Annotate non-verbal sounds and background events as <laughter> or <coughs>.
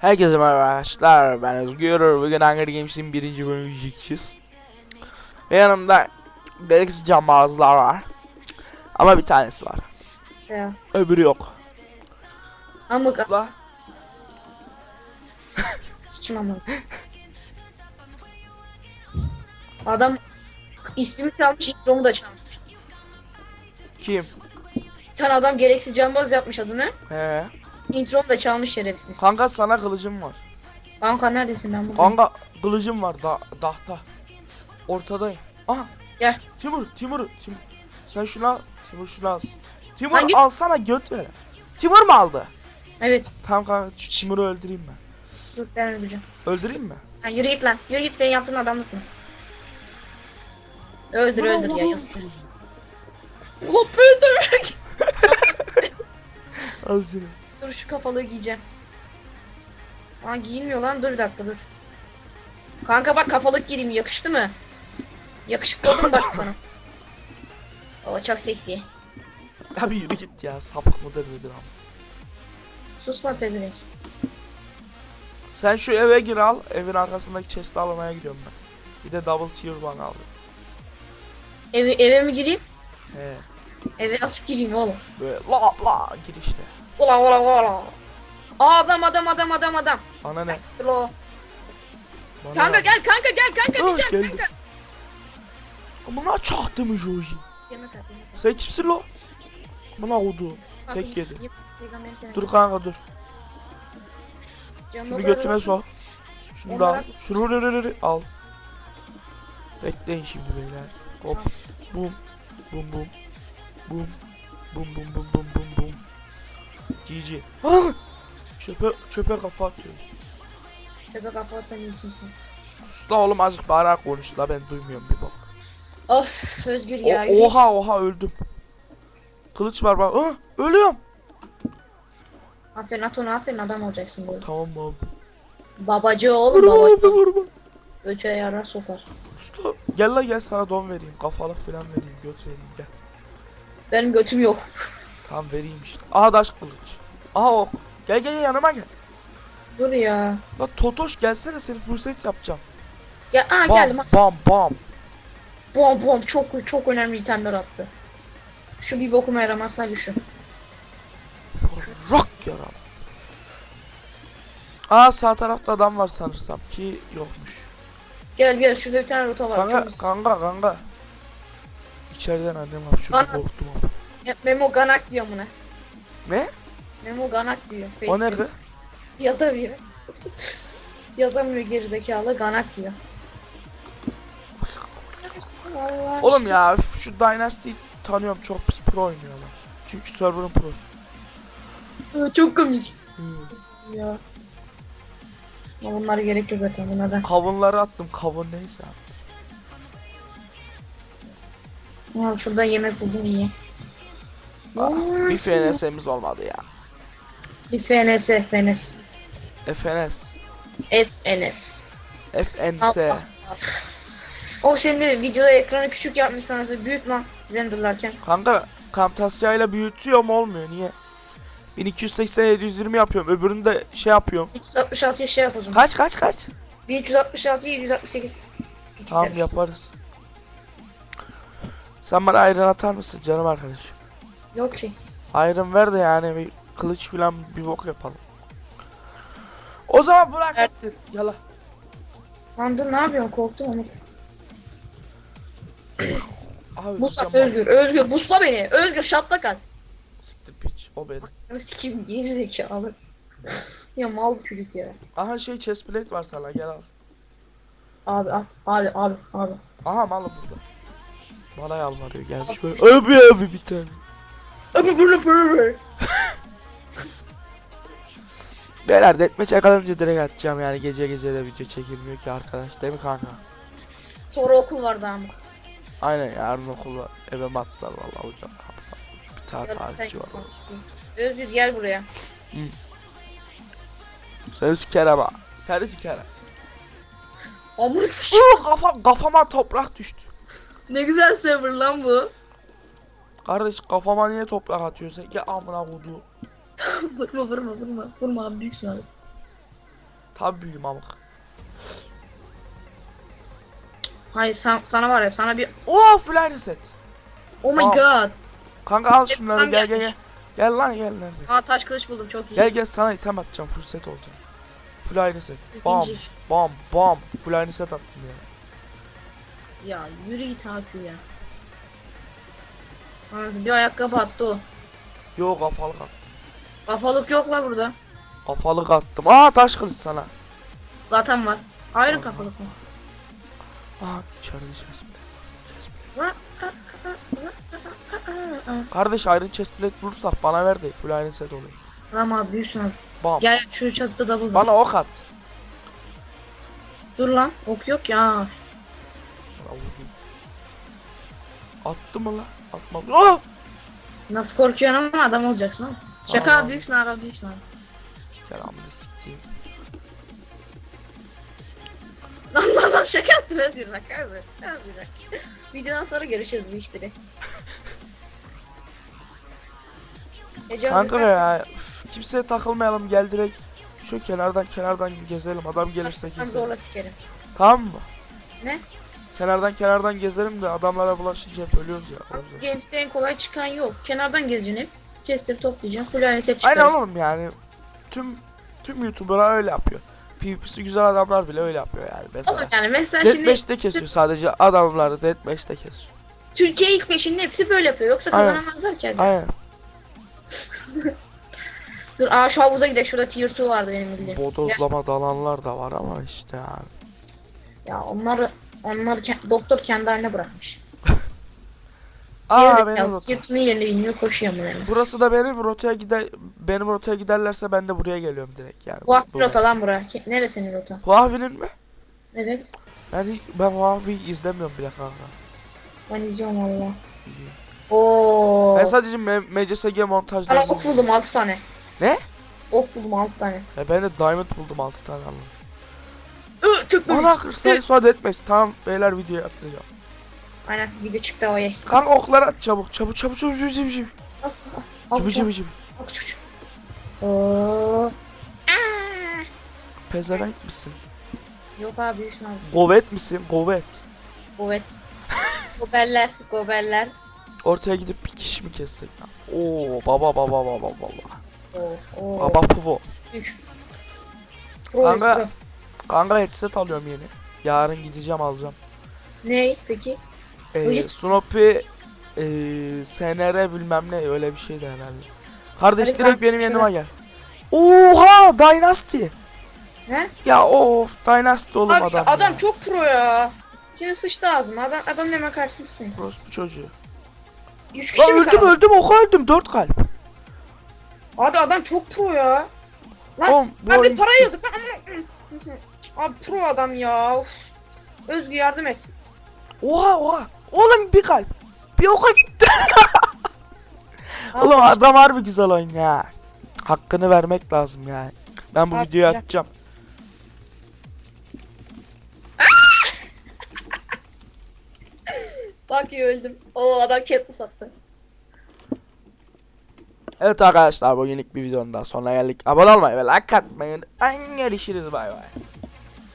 Herkese merhaba arkadaşlar. Ben Özgür. Bugün Hunger Games'in birinci bölümünü çekeceğiz. Ve yanımda gereksiz cambazlar var. Ama bir tanesi var. Selam. Öbürü yok. Amık Usla. sıçım amık. Adam ismimi çalmış, intromu da çalmış. Kim? Bir tane adam gereksiz cambaz yapmış adını. He. Intromu da çalmış şerefsiz. Kanka sana kılıcım var. Kanka neredesin ben bugün? Kanka kılıcım var da dahta. Ortadayım. Aha. Gel. Timur, Timur, Timur. Sen şunu al. Timur şunu al. Timur Hangi- alsana göt ver. Timur mu aldı? Evet. Tamam kanka şu Timur'u öldüreyim ben. Dur ben öldüreceğim. Öldüreyim mi? Ha, yürü git lan. Yürü git senin yaptığın adamlık mı? Öldür Bana öldür ya yazık. Ulan pezevenk. Al seni. Dur şu kafalığı giyeceğim. Aa giyinmiyor lan dur bir dakika dur. Kanka bak kafalık gireyim yakıştı mı? Yakışıklı oldum bak <coughs> bana. O çok seksi. Abi yürü git ya sapık mıdır nedir ama. Sus lan pezevenk. Sen şu eve gir al. Evin arkasındaki chest'i almaya gidiyorum ben. Bir de double tier one aldım. Eve, eve mi gireyim? He. Eve nasıl gireyim oğlum? Böyle la la gir işte. Ulan ulan ulan. Aa adam adam adam adam adam. Bana ne? Siktir o. Bana Kanka gel kanka gel kanka Ah, diyeceğim geldim. kanka. Buna çaktı mı Joji? Yemek at yemek at. Sen kimsin lo? Buna oldu. Kanka, Tek yedi. yap- peygamberi sevmek. Dur kanka dur. Canım Şunu o götüme sok. Şunu da Onlara- al. Şunu rı rı rı rı al. Bekleyin şimdi beyler. Hop. Bum bum. Bum. Bum bum bum bum bum bum. GG. Çöpe, çöpe kafa atıyor. Kapattan iyisin. Sus la oğlum azıcık bağırarak konuş la ben duymuyorum bir bak. Of Özgür O- ya. git. oha oha öldüm. Kılıç var bak. Ah, ölüyorum. Aferin at onu aferin adam olacaksın böyle. Tamam abi. Babacı oğlum Vurma abi babacı. vurma. Öte yarar sokar. Usta gel la gel sana don vereyim. Kafalık falan vereyim. Göt vereyim gel. Benim götüm yok. Tamam vereyim işte. Aha daş kılıç. Aha ok. Gel gel gel yanıma gel. Dur ya. La Totoş gelsene seni fırsat yapacağım. Ya aa Bam geldim. bam bam. Bom bom çok çok önemli itemler attı. Şu bir bokuma yaramaz sadece şu. Rock yaram. Aa sağ tarafta adam var sanırsam ki yokmuş. Gel gel şurada bir tane rota var. Kanka Çok kanka kanka. İçeriden annem hapşurdu Ana. korktum Memo Ganak diyor buna. Ne? Memo Ganak diyor. O Facebook'ta. nerede? Yazamıyor. Yazamıyor gerizekalı Ganak diyor. Allah Oğlum ya üf, şu Dynasty'yi tanıyorum çok pis pro oynuyorlar. Çünkü server'ın prosu. aşkına, Çok komik. Hmm. Ya. Ama bunlara gerek yok zaten bunlardan. Kavunları attım kavun neyse. Ya şurada yemek buldum iyi. Ah, bir FNS'imiz olmadı ya. FNS, FNS. FNS. FNS. FNS. O şimdi videoda ekranı küçük yapmışsınız büyük lan renderlarken. Kanka Camtasia ile büyütüyorum olmuyor niye? 1280 720 yapıyorum öbürünü de şey yapıyorum. 366'ya şey yap o zaman. Kaç kaç kaç? 1366 768 piksel. Tamam yaparız. Sen bana ayran atar mısın canım arkadaşım? Yok ki. Ayran ver de yani bir kılıç falan bir bok yapalım. O zaman bırak Evet. Yala. Lan dur ne yapıyorsun korktum ama. <clears throat> Abi Bus at Özgür. Özgür busla beni. Özgür şaplak at. Siktir piç o benim. Sikim geri zekalı. <laughs> ya mal çocuk ya. Aha şey chest plate var sana gel al. Abi at. Abi abi abi. Aha malı burada. Bana yalvarıyor gelmiş böyle. Abi abi bir tane. Abi bunu böyle. Beyler deathmatch yakalanınca direkt atacağım yani gece gece de video çekilmiyor ki arkadaş değil mi kanka? Sonra okul vardı ama. Aynen yarın okul var. Eve mi attılar vallahi hocam. Bir tane tarihçi var. sen- Özgür gel buraya. Seni sikerim ha. Seni sikerim. Amına <laughs> Uuu kafa, kafama toprak düştü. Ne güzel server lan bu. Kardeş kafama niye toprak atıyorsun? Ya amına kodu. <laughs> vurma vurma vurma. Vurma abi büyüksün abi. Tabii büyüğüm amık. Hayır sen, sana var ya sana bir Oo full set. Oh my Aa. god. Kanka al şunları Hep gel gel gel. Gel lan gel nerede? Aa taş kılıç buldum çok iyi. Gel gel sana item atacağım full set olacak. Full aynı set. Bam Zincir. bam bam. Full aynı set attım ya. Ya yürü git Hakkı ya. Yalnız bir ayakkabı attı o. Yo kafalık attım. Kafalık yok la burada. Kafalık attım. Aa taş kılıç sana. Zaten var. Ayrı kafalık mı? Aa içeride chestplate. <laughs> Kardeş Iron chestplate bulursak bana ver de full aynı set olayım. Ama büyüsün abi. Bam. Gel şu çatıda double var. Bana ok at. Dur lan. Ok yok ya. Attı mı lan? Atmadı. Oh! Nasıl korkuyorsun ama adam olacaksın oğlum. Şaka Aa. büyüksün abi büyüksün abi. Gel amına sikeyim. <laughs> Lan lan lan şaka yaptım Özgür bak Özgür. Özgür bak. Videodan sonra görüşürüz bu işleri. <laughs> Ece Kanka Özgür, ya üf, kimseye takılmayalım gel direkt şu kenardan kenardan gezelim adam gelirse Ben keselim. zorla sikerim. Tamam mı? Ne? Kenardan kenardan gezelim de adamlara bulaşınca hep ölüyoruz ya. Games'te en kolay çıkan yok. Kenardan gezeceksin hep. Chester. Full set Aynen oğlum yani tüm tüm YouTuber'lar öyle yapıyor. PvP'si güzel adamlar bile öyle yapıyor yani mesela. Oğlum yani mesela şimdi Deathmatch'te kesiyor sadece adamları Deathmatch'te kesiyor. Türkiye ilk beşinin hepsi böyle yapıyor. Yoksa Aynen. kazanamazlar aga. Aynen. <laughs> Dur aa şu havuza gidelim. Şurada tier 2 vardı benim bildiğim. Bodozlama dalanlar da var ama işte yani. Ya onları onları doktor kendi haline bırakmış. Aa Gerizekalı, benim Tier rota. 2'nin yerini bilmiyor koşuyor mu yani. Burası da benim rotaya gider benim rotaya giderlerse ben de buraya geliyorum direkt yani. Bu Buraya. rota lan bura. Ke- Neresinin rota? Huawei'nin mi? Evet. Ben hiç, ben Huawei'yi izlemiyorum bile kanka. Ben izliyorum valla. Oo. Ben sadece M- MCSG Sana montajlarını ok buldum 6 tane. Ne? Ok buldum 6 tane. Ya ben de Diamond buldum 6 tane tüp mü? Ana kırsayı suat etme. Tamam beyler videoyu atacağım. Aynen video çıktı o ye. Kanka okları at çabuk çabuk çabuk çabuk çabuk çabuk çabuk Al çabuk çabuk çabuk Bak çocuk. Oo. Aa. Pezevenk misin? Yok abi büyüsün abi. Govet misin? Govet. Evet. goberler, goberler. Ortaya gidip bir kişi mi kessek? lan? Oo baba baba baba baba. Oo, oo. Baba puvo. Üç. Pro, Kanka- pro. Kanka headset alıyorum yeni. Yarın gideceğim alacağım. Ne peki? Ee. Snoopy ee, SNR bilmem ne öyle bir şeydi herhalde. Kardeş Hadi direkt benim yanıma gel. Oha Dynasty. Ne? Ya of Dynasty oğlum Abi adam. adam, ya. çok pro ya. Yine sıçtı ağzıma. Adam adam hemen karşısındasın. Orospu çocuğu. 100 kişi Lan mi öldüm kaldı? öldüm oku öldüm 4 kalp. Abi adam çok pro ya. Lan, Oğlum bu Abi oyun- para yazık. Abi pro adam ya. Of. Özgü yardım et. Oha oha. Oğlum bir kalp. Bir oka gitti. Oğlum adam harbi güzel oyun ya. Hakkını vermek lazım yani. Ben bu Abi, videoyu atacağım. <laughs> Bak ya öldüm. O adam Katniss attı. Evet arkadaşlar bugünlük bir videonun daha sonuna geldik. Abone olmayı ve like atmayı. Görüşürüz bay bay.